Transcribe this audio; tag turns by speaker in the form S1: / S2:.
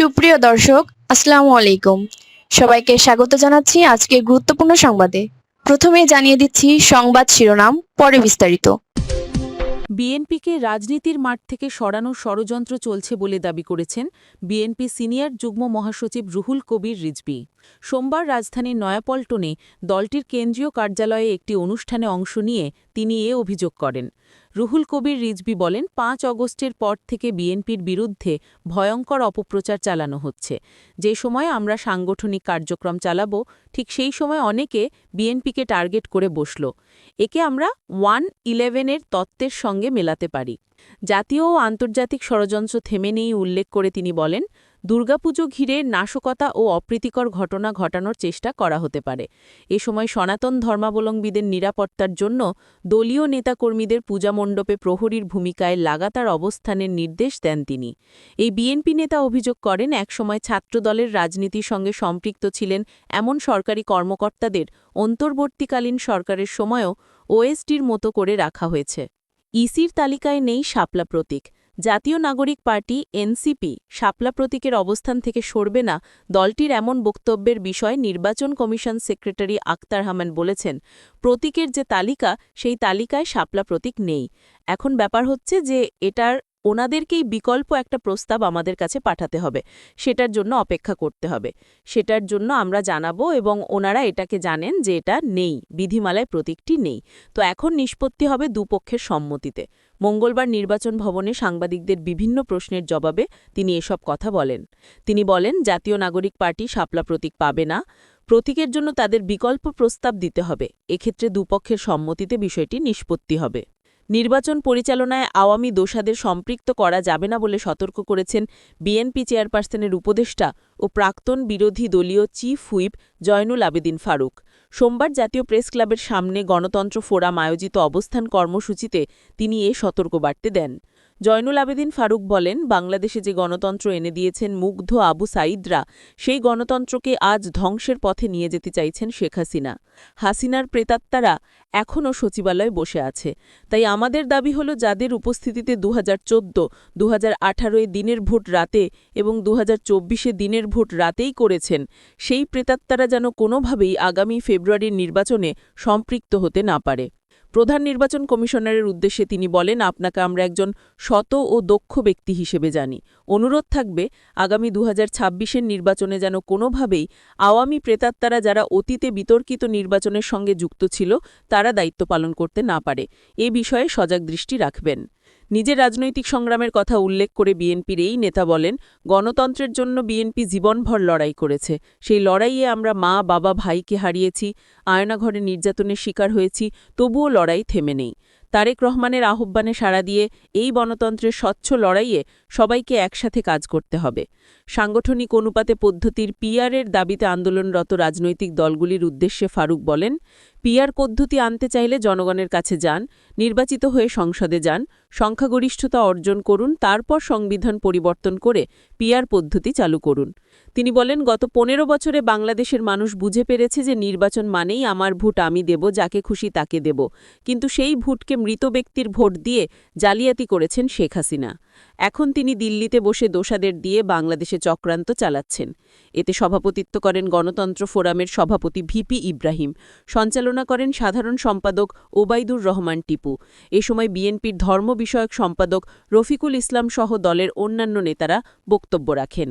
S1: সুপ্রিয় দর্শক, আসসালামু আলাইকুম। সবাইকে স্বাগত জানাচ্ছি আজকে গুরুত্বপূর্ণ সংবাদে। প্রথমে জানিয়ে দিচ্ছি সংবাদ শিরোনাম, পরে বিস্তারিত।
S2: বিএনপিকে রাজনীতির মাঠ থেকে সরানোর ষড়যন্ত্র চলছে বলে দাবি করেছেন বিএনপি সিনিয়র যুগ্ম মহাসচিব রুহুল কবির রিজভী। সোমবার রাজধানীর নয়াপল্টনে দলটির কেন্দ্রীয় কার্যালয়ে একটি অনুষ্ঠানে অংশ নিয়ে তিনি এ অভিযোগ করেন। রুহুল কবির রিজভী বলেন, পাঁচ অগস্টের পর থেকে বিএনপির বিরুদ্ধে ভয়ঙ্কর অপপ্রচার চালানো হচ্ছে। যে সময় আমরা সাংগঠনিক কার্যক্রম চালাব, ঠিক সেই সময় অনেকে বিএনপিকে টার্গেট করে বসল। একে আমরা ওয়ান ইলেভেনের তত্ত্বের সঙ্গে মেলাতে পারি। জাতীয় ও আন্তর্জাতিক ষড়যন্ত্র থেমে নেই উল্লেখ করে তিনি বলেন দুর্গাপুজো ঘিরে নাশকতা ও অপ্রীতিকর ঘটনা ঘটানোর চেষ্টা করা হতে পারে। এ সময় সনাতন ধর্মাবলম্বীদের নিরাপত্তার জন্য দলীয় নেতাকর্মীদের পূজামণ্ডপে প্রহরীর ভূমিকায় লাগাতার অবস্থানের নির্দেশ দেন তিনি। এই বিএনপি নেতা অভিযোগ করেন, একসময় ছাত্রদলের রাজনীতির সঙ্গে সম্পৃক্ত ছিলেন এমন সরকারি কর্মকর্তাদের অন্তর্বর্তীকালীন সরকারের সময়ও ওএসডির মতো করে রাখা হয়েছে। ইসির তালিকায় নেই শাপলা প্রতীক। জাতীয় নাগরিক পার্টি, এনসিপি, শাপলা প্রতীকের অবস্থান থেকে সরবে না দলটির এমন বক্তব্যের বিষয়ে নির্বাচন কমিশন সেক্রেটারি আক্তার হামান বলেছেন। প্রতীকের যে তালিকা, সেই তালিকায় শাপলা প্রতীক নেই। এখন ব্যাপার হচ্ছে যে এটার ওনাদেরকেই বিকল্প একটা প্রস্তাব আমাদের কাছে পাঠাতে হবে। সেটার জন্য অপেক্ষা করতে হবে। সেটার জন্য আমরা জানাব এবং ওনারা এটাকে জানেন যে এটা নেই, বিধিমালায় প্রতীকটি নেই। তো এখন নিষ্পত্তি হবে দুপক্ষের সম্মতিতে। মঙ্গলবার নির্বাচন ভবনে সাংবাদিকদের বিভিন্ন প্রশ্নের জবাবে তিনি এসব কথা বলেন। তিনি বলেন, জাতীয় নাগরিক পার্টি শাপলা প্রতীক পাবে না। প্রতীকের জন্য তাদের বিকল্প প্রস্তাব দিতে হবে। এক্ষেত্রে দুপক্ষের সম্মতিতে বিষয়টি নিষ্পত্তি হবে। নির্বাচন পরিচালনায় আওয়ামী দোষাদের সম্পৃক্ত করা যাবে না বলে সতর্ক করেছেন বিএনপি চেয়ারপারসনের উপদেষ্টা ও প্রাক্তন বিরোধী দলীয় চিফ হুইপ জয়নুল আবেদিন ফারুক। সোমবার জাতীয় প্রেস ক্লাবের সামনে গণতন্ত্র ফোরাম আয়োজিত অবস্থান কর্মসূচিতে তিনি এ সতর্কবার্তা দেন। জয়নুল আবেদিন ফারুক বলেন, বাংলাদেশে যে গণতন্ত্র এনে দিয়েছেন মুগ্ধ আবু সাইদরা, সেই গণতন্ত্রকে আজ ধ্বংসের পথে নিয়ে যেতে চাইছেন শেখ হাসিনা। হাসিনার প্রেতাত্মারা এখনও সচিবালয়ে বসে আছে। তাই আমাদের দাবি হল যাদের উপস্থিতিতে দু হাজার চোদ্দ দিনের ভোট রাতে এবং দু হাজার দিনের ভোট রাতেই করেছেন, সেই প্রেতাত্মারা যেন কোনোভাবেই আগামী ফেব্রুয়ারির নির্বাচনে সম্পৃক্ত হতে না পারে। প্রধান নির্বাচন কমিশনারের উদ্দেশ্যে তিনি বলেন, আপনাকে আমরা একজন শত ও দক্ষ ব্যক্তি হিসেবে জানি। অনুরোধ থাকবে, আগামী দু হাজার নির্বাচনে যেন কোনোভাবেই আওয়ামী প্রেতাত্মারা যারা অতীতে বিতর্কিত নির্বাচনের সঙ্গে যুক্ত ছিল, তারা দায়িত্ব পালন করতে না পারে। এ বিষয়ে সজাগ দৃষ্টি রাখবেন। নিজের রাজনৈতিক সংগ্রামের কথা উল্লেখ করে বিএনপির এই নেতা বলেন, গণতন্ত্রের জন্য বিএনপি জীবনভর লড়াই করেছে। সেই লড়াইয়ে আমরা মা, বাবা, ভাইকে হারিয়েছি, আয়নাঘরে নির্যাতনের শিকার হয়েছি, তবুও লড়াই থেমে নেই। তারেক রহমানের আহ্বানে সাড়া দিয়ে এই গণতন্ত্রের স্বচ্ছ লড়াইয়ে সবাইকে একসাথে কাজ করতে হবে। সাংগঠনিক অনুপাতে পদ্ধতির পিআরের দাবিতে আন্দোলনরত রাজনৈতিক দলগুলির উদ্দেশ্যে ফারুক বলেন, পিআর পদ্ধতি আনতে চাইলে জনগণের কাছে যান, নির্বাচিত হয়ে সংসদে যান, সংখ্যাগরিষ্ঠতা অর্জন করুন, তারপর সংবিধান পরিবর্তন করে পিআর পদ্ধতি চালু করুন। তিনি বলেন, গত পনেরো বছরে বাংলাদেশের মানুষ বুঝে পেরেছে যে নির্বাচন মানেই আমার ভোট আমি দেব, যাকে খুশি তাকে দেব। কিন্তু সেই ভোটকে মৃত ব্যক্তির ভোট দিয়ে জালিয়াতি করেছেন শেখ হাসিনা। এখন তিনি দিল্লিতে বসে দোষাদের দিয়ে বাংলাদেশে চক্রান্ত চালাচ্ছেন। এতে সভাপতিত্ব করেন গণতন্ত্র ফোরামের সভাপতি ভিপি ইব্রাহিম, সঞ্চালনা করেন সাধারণ সম্পাদক ওবায়দুর রহমান টিপু। এ সময় বিএনপির ধর্ম বিষয়ক সম্পাদক রফিকুল ইসলাম সহ দলের অন্যান্য নেতারা বক্তব্য রাখেন।